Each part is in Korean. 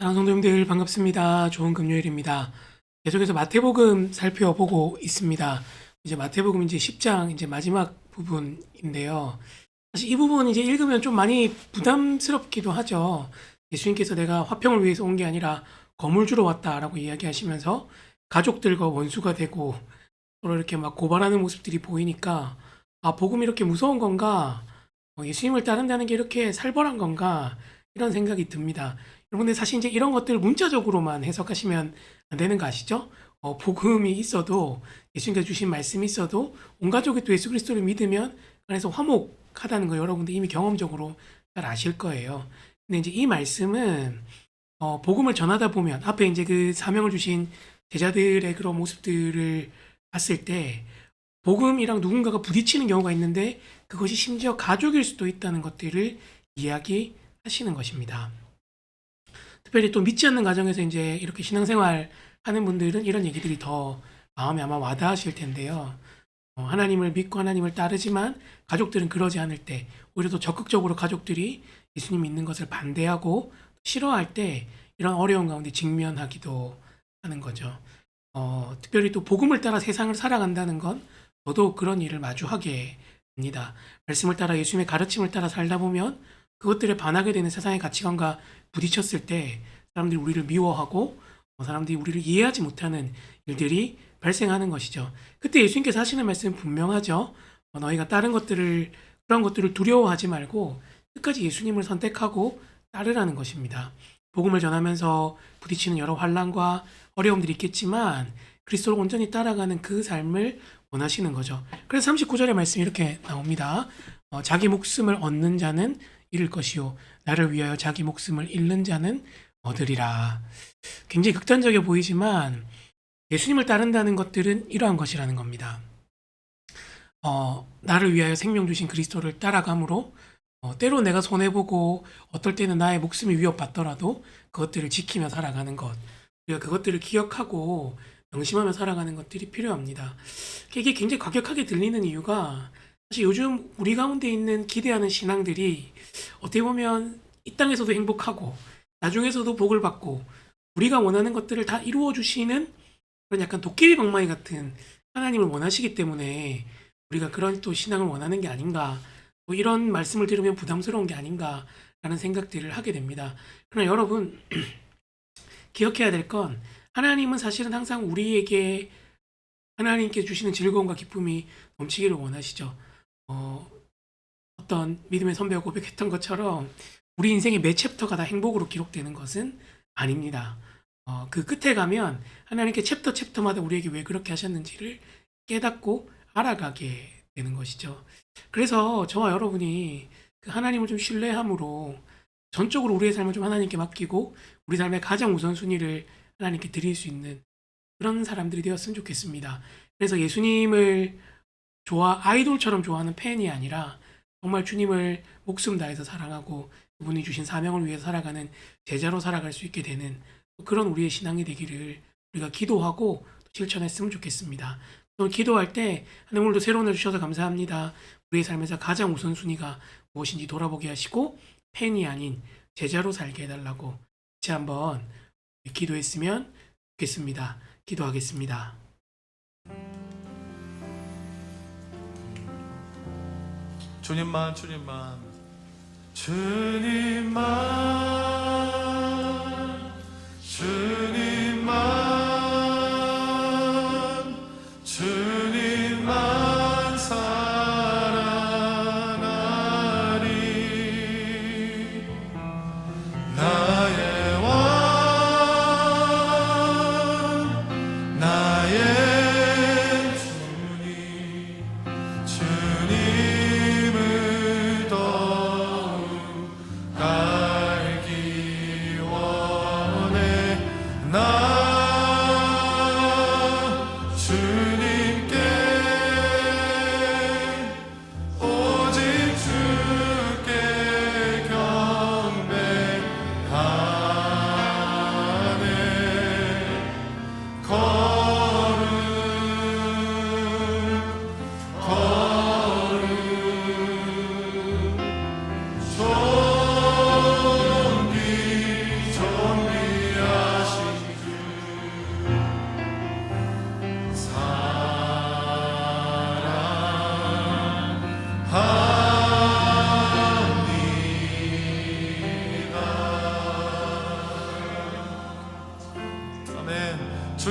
사랑 성도님들 반갑습니다. 좋은 금요일입니다. 계속해서 마태복음 살펴보고 있습니다. 이제 마태복음 이제 10장 이제 마지막 부분인데요. 사실 이 부분 이제 읽으면 좀 많이 부담스럽기도 하죠. 예수님께서 내가 화평을 위해서 온 게 아니라 검을 주러 왔다라고 이야기하시면서 가족들과 원수가 되고 서로 이렇게 막 고발하는 모습들이 보이니까 아, 복음이 이렇게 무서운 건가? 어, 예수님을 따른다는 게 이렇게 살벌한 건가? 이런 생각이 듭니다. 여러분들 사실 이제 이런 것들 문자적으로만 해석하시면 안 되는 거 아시죠? 어, 복음이 있어도 예수님께서 주신 말씀이 있어도 온 가족이 또 예수 그리스도를 믿으면 안에서 화목하다는 거 여러분들 이미 경험적으로 잘 아실 거예요. 근데 이제 이 말씀은 어, 복음을 전하다 보면 앞에 이제 그 사명을 주신 제자들의 그런 모습들을 봤을 때 복음이랑 누군가가 부딪히는 경우가 있는데 그것이 심지어 가족일 수도 있다는 것들을 이야기하시는 것입니다. 특별히 또 믿지 않는 가정에서 이제 이렇게 신앙생활 하는 분들은 이런 얘기들이 더 마음에 아마 와닿으실 텐데요. 어, 하나님을 믿고 하나님을 따르지만 가족들은 그러지 않을 때 오히려 더 적극적으로 가족들이 예수님 믿는 것을 반대하고 싫어할 때 이런 어려운 가운데 직면하기도 하는 거죠. 어, 특별히 또 복음을 따라 세상을 살아간다는 건 저도 그런 일을 마주하게 됩니다. 말씀을 따라 예수님의 가르침을 따라 살다 보면 그것들에 반하게 되는 세상의 가치관과 부딪혔을 때 사람들이 우리를 미워하고 어, 사람들이 우리를 이해하지 못하는 일들이 발생하는 것이죠. 그때 예수님께서 하시는 말씀은 분명하죠. 어, 너희가 다른 것들을 그런 것들을 두려워하지 말고 끝까지 예수님을 선택하고 따르라는 것입니다. 복음을 전하면서 부딪히는 여러 환란과 어려움들이 있겠지만 그리스도를 온전히 따라가는 그 삶을 원하시는 거죠. 그래서 39절의 말씀이 이렇게 나옵니다. 어, 자기 목숨을 얻는 자는 잃을 것이요 나를 위하여 자기 목숨을 잃는 자는 얻으리라. 굉장히 극단적이어 보이지만 예수님을 따른다는 것들은 이러한 것이라는 겁니다. 어, 나를 위하여 생명 주신 그리스도를 따라감으로 어, 때로 내가 손해보고 어떨 때는 나의 목숨이 위협받더라도 그것들을 지키며 살아가는 것 우리가 그것들을 기억하고 명심하며 살아가는 것들이 필요합니다. 이게 굉장히 과격하게 들리는 이유가 사실 요즘 우리 가운데 있는 기대하는 신앙들이 어떻게 보면 이 땅에서도 행복하고 나중에서도 복을 받고 우리가 원하는 것들을 다 이루어 주시는 그런 약간 도깨비 방망이 같은 하나님을 원하시기 때문에 우리가 그런 또 신앙을 원하는 게 아닌가 뭐 이런 말씀을 들으면 부담스러운 게 아닌가라는 생각들을 하게 됩니다. 그러나 여러분 기억해야 될 건 하나님은 사실은 항상 우리에게 하나님께 주시는 즐거움과 기쁨이 넘치기를 원하시죠. 어, 어떤 믿음의 선배가 고백했던 것처럼 우리 인생의 매 챕터가 다 행복으로 기록되는 것은 아닙니다. 어, 그 끝에 가면 하나님께 챕터 챕터마다 우리에게 왜 그렇게 하셨는지를 깨닫고 알아가게 되는 것이죠. 그래서 저와 여러분이 그 하나님을 좀 신뢰함으로 전적으로 우리의 삶을 좀 하나님께 맡기고 우리 삶의 가장 우선순위를 하나님께 드릴 수 있는 그런 사람들이 되었으면 좋겠습니다. 그래서 예수님을 좋아 아이돌처럼 좋아하는 팬이 아니라 정말 주님을 목숨 다해서 사랑하고 그분이 주신 사명을 위해서 살아가는 제자로 살아갈 수 있게 되는 그런 우리의 신앙이 되기를 우리가 기도하고 실천했으면 좋겠습니다. 오늘 기도할 때 하나님 오늘도 새로운 날 주셔서 감사합니다. 우리의 삶에서 가장 우선순위가 무엇인지 돌아보게 하시고 팬이 아닌 제자로 살게 해달라고 같이 한번 기도했으면 좋겠습니다. 기도하겠습니다. 주님만 주님만. 주님만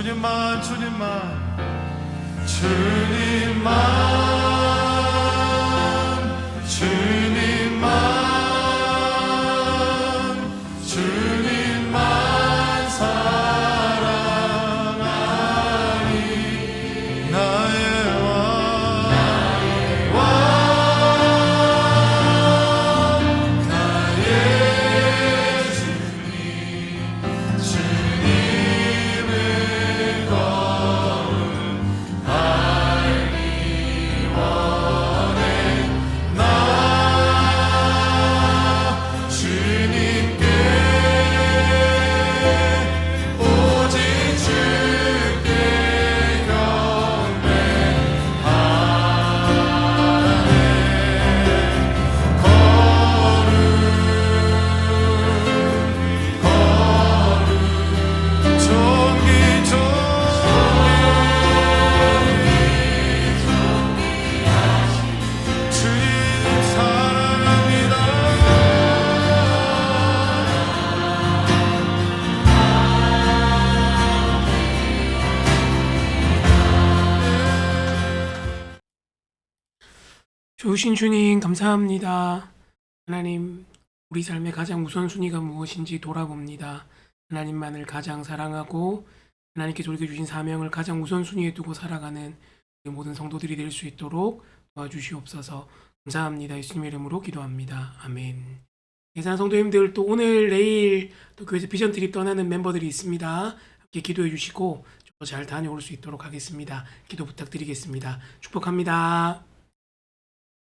주님만 주님만 주님 좋으신 주님 감사합니다. 하나님 우리 삶의 가장 우선순위가 무엇인지 돌아봅니다. 하나님만을 가장 사랑하고 하나님께 우리에게 주신 사명을 가장 우선순위에 두고 살아가는 모든 성도들이 될 수 있도록 도와주시옵소서 감사합니다. 예수님의 이름으로 기도합니다. 아멘. 예산 성도님들 또 오늘 내일 또 교회에서 비전 트립 떠나는 멤버들이 있습니다. 함께 기도해 주시고 잘 다녀올 수 있도록 하겠습니다. 기도 부탁드리겠습니다. 축복합니다.